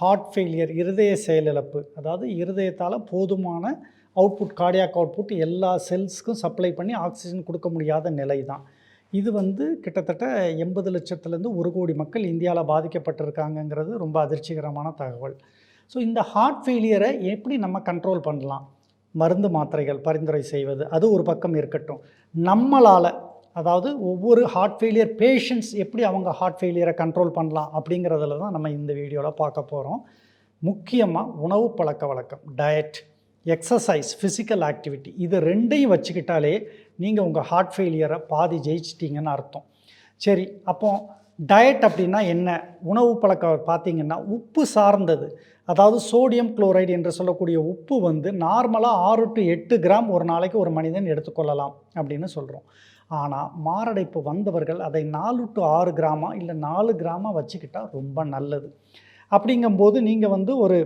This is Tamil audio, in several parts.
ஹார்ட் ஃபெயிலியர் இருதய செயலிழப்பு அதாவது இருதயத்தால் போதுமான அவுட்புட் கார்டியாக் அவுட்புட் எல்லா செல்ஸ்க்கும் சப்ளை பண்ணி ஆக்சிஜன் கொடுக்க முடியாத நிலை தான் இது வந்து கிட்டத்தட்ட எண்பது லட்சத்துலேருந்து ஒரு கோடி மக்கள் இந்தியாவில் பாதிக்கப்பட்டிருக்காங்கங்கிறது ரொம்ப அதிர்ச்சிகரமான தகவல். ஸோ இந்த ஹார்ட் ஃபெயிலியரை எப்படி நம்ம கண்ட்ரோல் பண்ணலாம்? மருந்து மாத்திரைகள் பரிந்துரை செய்வது அது ஒரு பக்கம் இருக்கட்டும். நம்மளால் அதாவது ஒவ்வொரு ஹார்ட் ஃபெயிலியர் பேஷண்ட்ஸ் எப்படி அவங்க ஹார்ட் ஃபெயிலியரை கண்ட்ரோல் பண்ணலாம் அப்படிங்கிறதுல தான் நம்ம இந்த வீடியோவில் பார்க்க போகிறோம் முக்கியமாக உணவு பழக்க வழக்கம் டயட் எக்ஸசைஸ் ஃபிசிக்கல் ஆக்டிவிட்டி இது ரெண்டையும் வச்சுக்கிட்டாலே நீங்கள் உங்கள் ஹார்ட் ஃபெயிலியரை பாதி ஜெயிச்சிட்டிங்கன்னு அர்த்தம். சரி அப்போ டயட் அப்படின்னா என்ன? உணவு பழக்கம் பார்த்தீங்கன்னா உப்பு சார்ந்தது. அதாவது சோடியம் குளோரைடு என்று சொல்லக்கூடிய உப்பு வந்து நார்மலாக ஆறு டு எட்டு கிராம் ஒரு நாளைக்கு ஒரு மனிதன் எடுத்துக்கொள்ளலாம் அப்படின்னு சொல்கிறோம் ஆனால் மாரடைப்பு வந்தவர்கள் அதை நாலு டு ஆறு கிராமா இல்லை நாலு கிராமா வச்சுக்கிட்டால் ரொம்ப நல்லது. அப்படிங்கும்போது நீங்கள் வந்து ஒரு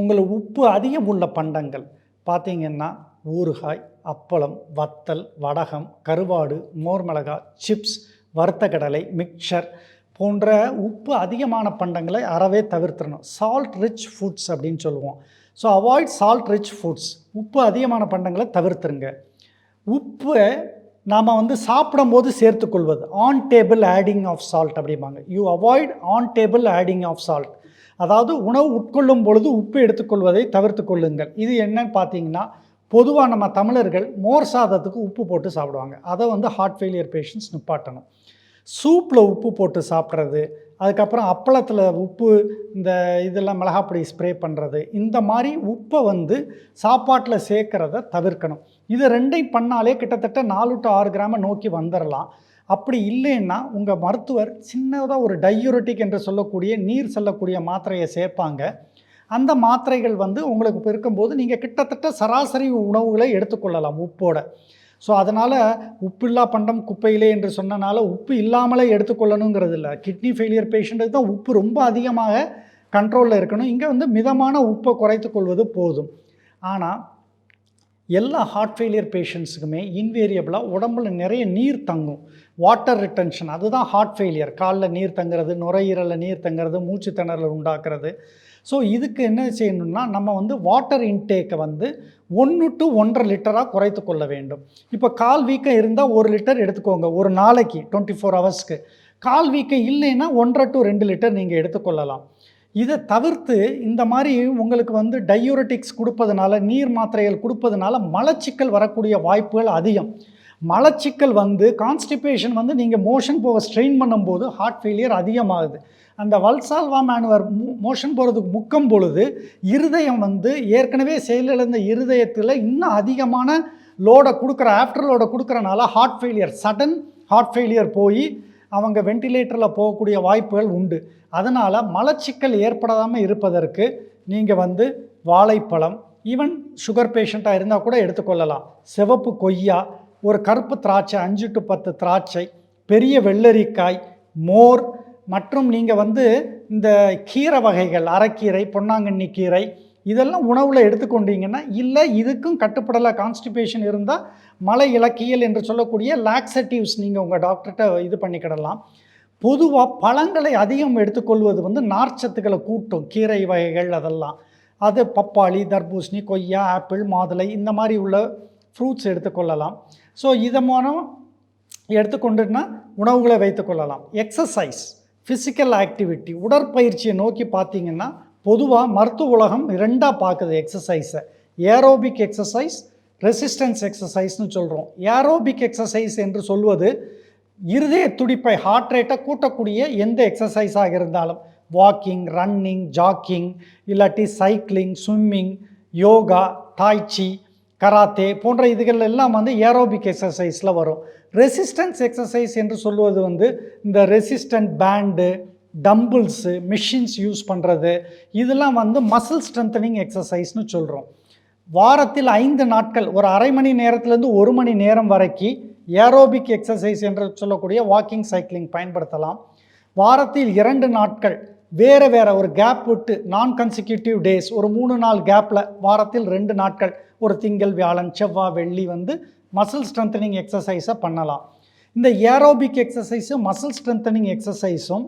உங்களை உப்பு அதிகம் உள்ள பண்டங்கள். பார்த்தீங்கன்னா ஊறுகாய் அப்பளம் வத்தல் வடகம் கருவாடு மோர் மிளகாய் சிப்ஸ் வறுத்த கடலை மிக்சர் போன்ற உப்பு அதிகமான பண்டங்களை அறவே தவிர்த்திடணும். சால்ட் ரிச் ஃபுட்ஸ் அப்படின்னு சொல்லுவோம். So avoid salt rich foods உப்பு அதிகமான பண்டங்களை தவிர்த்துருங்க. உப்பை நாம் வந்து சாப்பிடும்போது சேர்த்துக்கொள்வது. On table adding of salt அப்படிம்பாங்க. You avoid on table adding of salt அதாவது உணவு உட்கொள்ளும் பொழுது உப்பு எடுத்துக்கொள்வதை தவிர்த்து கொள்ளுங்கள். இது என்னன்னு பார்த்தீங்கன்னா பொதுவாக நம்ம தமிழர்கள் மோர் சாதத்துக்கு உப்பு போட்டு சாப்பிடுவாங்க. அதை வந்து ஹார்ட் ஃபெயிலியர் பேஷண்ட்ஸ் நிப்பாட்டணும். சூப்பில் உப்பு போட்டு சாப்பிட்றது அதுக்கப்புறம் அப்பளத்தில் உப்பு இந்த இதெல்லாம் மிளகாப்பொடி ஸ்ப்ரே பண்ணுறது இந்த மாதிரி உப்பை வந்து சாப்பாட்டில் சேர்க்குறத தவிர்க்கணும். இது ரெண்டையும் பண்ணாலே கிட்டத்தட்ட நாலு டு ஆறு கிராமை நோக்கி வந்துடலாம் அப்படி இல்லைன்னா உங்கள் மருத்துவர் சின்னதாக ஒரு டையூரட்டிக் என்று சொல்லக்கூடிய நீர் செல்லக்கூடிய மாத்திரையை சேர்ப்பாங்க. அந்த மாத்திரைகள் வந்து உங்களுக்கு இருக்கும்போது நீங்கள் கிட்டத்தட்ட சராசரி உணவுகளை எடுத்துக்கொள்ளலாம் உப்போட. ஸோ அதனால் உப்பில்லா பண்டம் குப்பையிலே என்று சொன்னனால உப்பு இல்லாமலே எடுத்துக்கொள்ளணுங்கிறது இல்லை கிட்னி ஃபெயிலியர் பேஷண்ட்டுக்கு தான் உப்பு ரொம்ப அதிகமாக கண்ட்ரோலில் இருக்கணும். இங்கே வந்து மிதமான உப்பை குறைத்து கொள்வது போதும். ஆனால் எல்லா ஹார்ட் ஃபெயிலியர் பேஷண்ட்ஸுக்குமே இன்வேரியபிளாக உடம்புல நிறைய நீர் தங்கும். வாட்டர் ரிட்டன்ஷன் அதுதான் ஹார்ட் ஃபெயிலியர் காலில் நீர் தங்குறது நுரையீரலில் நீர் தங்குறது மூச்சு திணறல் உண்டாக்குறது. ஸோ இதுக்கு என்ன செய்யணும்னா நம்ம வந்து வாட்டர் இன்டேக்கை வந்து ஒன்று டு ஒன்றரை லிட்டராக குறைத்து கொள்ள வேண்டும். இப்போ கால் வீக்கம் இருந்தால் ஒரு லிட்டர் எடுத்துக்கோங்க ஒரு நாளைக்கு டுவெண்ட்டி ஃபோர் ஹவர்ஸ்க்கு கால் வீக்கம் இல்லைன்னா ஒன்றரை டு ரெண்டு லிட்டர் நீங்கள் எடுத்துக்கொள்ளலாம் இதை தவிர்த்து இந்த மாதிரி உங்களுக்கு வந்து டையூரட்டிக்ஸ் கொடுப்பதுனால நீர் மாத்திரைகள் கொடுப்பதுனால மலச்சிக்கல் வரக்கூடிய வாய்ப்புகள் அதிகம். மலச்சிக்கல் வந்து கான்ஸ்டிபேஷன் வந்து நீங்கள் மோஷன் போக ஸ்ட்ரெயின் பண்ணும்போது ஹார்ட் ஃபெயிலியர் அதிகமாகுது. அந்த வல்சால்வா மேனுவர் மோஷன் போகிறதுக்கு முக்கம் பொழுது இருதயம் வந்து ஏற்கனவே செயலிழந்த இருதயத்தில் இன்னும் அதிகமான லோடை கொடுக்குற ஆஃப்டர் லோடை கொடுக்குறனால heart failure sudden heart failure போய் அவங்க வென்டிலேட்டரில் போகக்கூடிய வாய்ப்புகள் உண்டு. அதனால் மலச்சிக்கல் ஏற்படாமல் இருப்பதற்கு நீங்கள் வந்து வாழைப்பழம் ஈவன் சுகர் பேஷண்ட்டாக இருந்தால் கூட எடுத்துக்கொள்ளலாம். சிவப்பு கொய்யா ஒரு கருப்பு திராட்சை அஞ்சு டு பத்து திராட்சை பெரிய வெள்ளரிக்காய் மோர் மற்றும் நீங்கள் வந்து இந்த கீரை வகைகள் அரைக்கீரை பொன்னாங்கண்ணி கீரை இதெல்லாம் உணவில் எடுத்துக்கொண்டீங்கன்னா இல்லை இதுக்கும் கட்டுப்படலை கான்ஸ்டிபேஷன் இருந்தால் மலை இலக்கியல் என்று சொல்லக்கூடிய லாக்ஸட்டிவ்ஸ் நீங்கள் உங்கள் டாக்டர்கிட்ட இது பண்ணிக்கிடலாம் பொதுவாக பழங்களை அதிகம் எடுத்துக்கொள்வது வந்து நார்ச்சத்துக்களை கூட்டும் கீரை வகைகள் அதெல்லாம். அது பப்பாளி தர்பூசணி கொய்யா ஆப்பிள் மாதுளை இந்த மாதிரி உள்ள ஃப்ரூட்ஸ் எடுத்துக்கொள்ளலாம். ஸோ இதை மூலம் எடுத்துக்கொண்டுன்னா உணவுகளை வைத்துக்கொள்ளலாம். எக்ஸசைஸ் ஃபிசிக்கல் ஆக்டிவிட்டி உடற்பயிற்சியை நோக்கி பார்த்தீங்கன்னா பொதுவாக மருத்துவ உலகம் ரெண்டாக பார்க்குது எக்ஸசைஸை ஏரோபிக் எக்ஸசைஸ் ரெசிஸ்டன்ஸ் எக்ஸசைஸ்னு சொல்கிறோம் ஏரோபிக் எக்ஸசைஸ் என்று சொல்வது இருதய துடிப்பை ஹார்ட் ரேட்டை கூட்டக்கூடிய எந்த எக்ஸசைஸாக இருந்தாலும் வாக்கிங் ரன்னிங் ஜாக்கிங் இல்லாட்டி cycling swimming yoga tai chi karate போன்ற இதுகள் எல்லாம் வந்து ஏரோபிக் எக்ஸசைஸில் வரும். ரெசிஸ்டன்ஸ் எக்ஸசைஸ் என்று சொல்வது வந்து இந்த resistant band dumbbells machines use பண்ணுறது இதெல்லாம் வந்து மசில் ஸ்ட்ரென்தனிங் எக்ஸசைஸ்னு சொல்கிறோம் வாரத்தில் ஐந்து நாட்கள் ஒரு அரை மணி நேரத்துலேருந்து ஒரு மணி நேரம் வரைக்கும் ஏரோபிக் எக்ஸசைஸ் என்று சொல்லக்கூடிய வாக்கிங் சைக்கிளிங் பயன்படுத்தலாம். வாரத்தில் இரண்டு நாட்கள் வேறு வேறு ஒரு கேப் விட்டு நான் கன்சிக்யூட்டிவ் டேஸ் ஒரு மூணு நாள் கேப்பில் வாரத்தில் ரெண்டு நாட்கள் ஒரு திங்கள் வியாழன் செவ்வாய் வெள்ளி வந்து மசில் ஸ்ட்ரென்தனிங் எக்ஸசைஸை பண்ணலாம். இந்த ஏரோபிக் எக்ஸசைஸும் மசில் ஸ்ட்ரென்தனிங் எக்ஸசைஸும்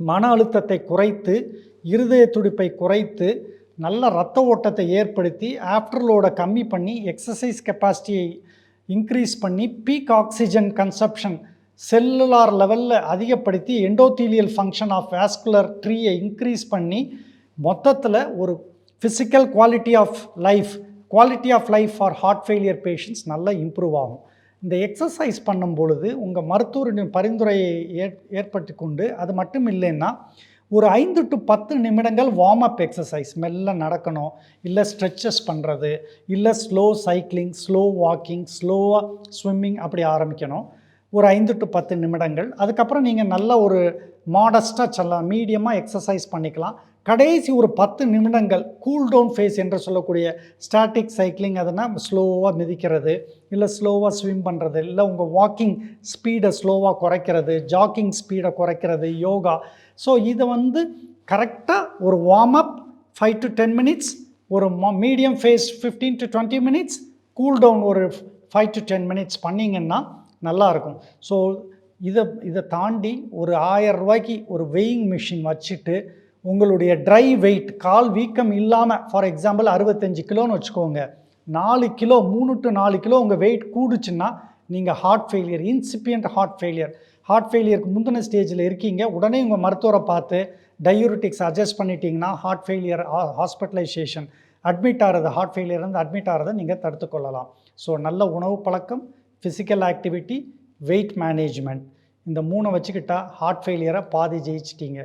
மன அழுத்தத்தை குறைத்து இருதய துடிப்பை குறைத்து நல்ல ரத்த ஓட்டத்தை ஏற்படுத்தி ஆஃப்டர்லோட கம்மி பண்ணி எக்ஸசைஸ் கெப்பாசிட்டியை இன்க்ரீஸ் பண்ணி பீக் ஆக்சிஜன் கன்சப்ஷன் செல்லுலார் லெவலில் அதிகப்படுத்தி எண்டோத்தீலியல் ஃபங்க்ஷன் ஆஃப் வேஸ்குலர் ட்ரீயை இன்க்ரீஸ் பண்ணி மொத்தத்தில் ஒரு physical quality of life quality of life for heart failure patients நல்லா இம்ப்ரூவ் ஆகும். இந்த எக்ஸசைஸ் பண்ணும் பொழுது உங்கள் மருத்துவரின் பரிந்துரையை ஏற் ஏற்பட்டு கொண்டு அது மட்டும் இல்லைன்னா ஒரு ஐந்து டு பத்து நிமிடங்கள் வார்ம் அப் எக்ஸசைஸ் மெல்ல நடக்கணும் இல்லை ஸ்ட்ரெச்சஸ் பண்ணுறது இல்லை ஸ்லோ சைக்கிளிங் ஸ்லோ வாக்கிங் ஸ்லோவாக ஸ்விம்மிங் அப்படி ஆரம்பிக்கணும். ஒரு ஐந்து டு பத்து நிமிடங்கள். அதுக்கப்புறம் நீங்கள் நல்ல ஒரு மாடஸ்ட்டாக செல்லலாம். மீடியமாக எக்ஸசைஸ் பண்ணிக்கலாம். கடைசி ஒரு பத்து நிமிடங்கள் கூல் டவுன் ஃபேஸ் என்று சொல்லக்கூடிய ஸ்டாட்டிக் சைக்கிளிங் அதனால் ஸ்லோவாக மிதிக்கிறது. இல்லை ஸ்லோவாக ஸ்விம் பண்ணுறது இல்லை உங்கள் வாக்கிங் ஸ்பீடை ஸ்லோவாக குறைக்கிறது. ஜாக்கிங் ஸ்பீடை குறைக்கிறது. யோகா. ஸோ இதை வந்து கரெக்டாக ஒரு warm up five to ten minutes ஒரு medium phase fifteen to twenty minutes cool down ஒரு ஃபைவ் டு டென் மினிட்ஸ் பண்ணிங்கன்னா நல்லாயிருக்கும். ஸோ இதை இதை தாண்டி ஒரு ஆயிரம் ரூபாய்க்கு ஒரு வெயிங் மிஷின் வச்சுட்டு உங்களுடைய ட்ரை வெயிட் கால் வீக்கம் இல்லாமல் ஃபார் எக்ஸாம்பிள் அறுபத்தஞ்சு கிலோன்னு வச்சுக்கோங்க. நாலு கிலோ மூணு டு நாலு கிலோ உங்கள் வெயிட் கூடுச்சுன்னா நீங்கள் heart failure incipient heart failure heart ஃபெயிலியருக்கு முந்தின ஸ்டேஜில் இருக்கீங்க. உடனே உங்கள் மருத்துவரை பார்த்து டயூரிட்டிக்ஸ் அட்ஜஸ்ட் பண்ணிட்டீங்கன்னா ஹார்ட் ஃபெயிலியர் ஹாஸ்பிட்டலைசேஷன் அட்மிட் ஆகிறது ஹார்ட் ஃபெயிலியர் வந்து அட்மிட் ஆகிறத நீங்கள் தடுத்துக்கொள்ளலாம். ஸோ நல்ல உணவு பழக்கம் ஃபிசிக்கல் ஆக்டிவிட்டி வெயிட் மேனேஜ்மெண்ட் இந்த மூணை வச்சுக்கிட்டால் ஹார்ட் ஃபெயிலியரை பாதி ஜெயிச்சிட்டீங்க.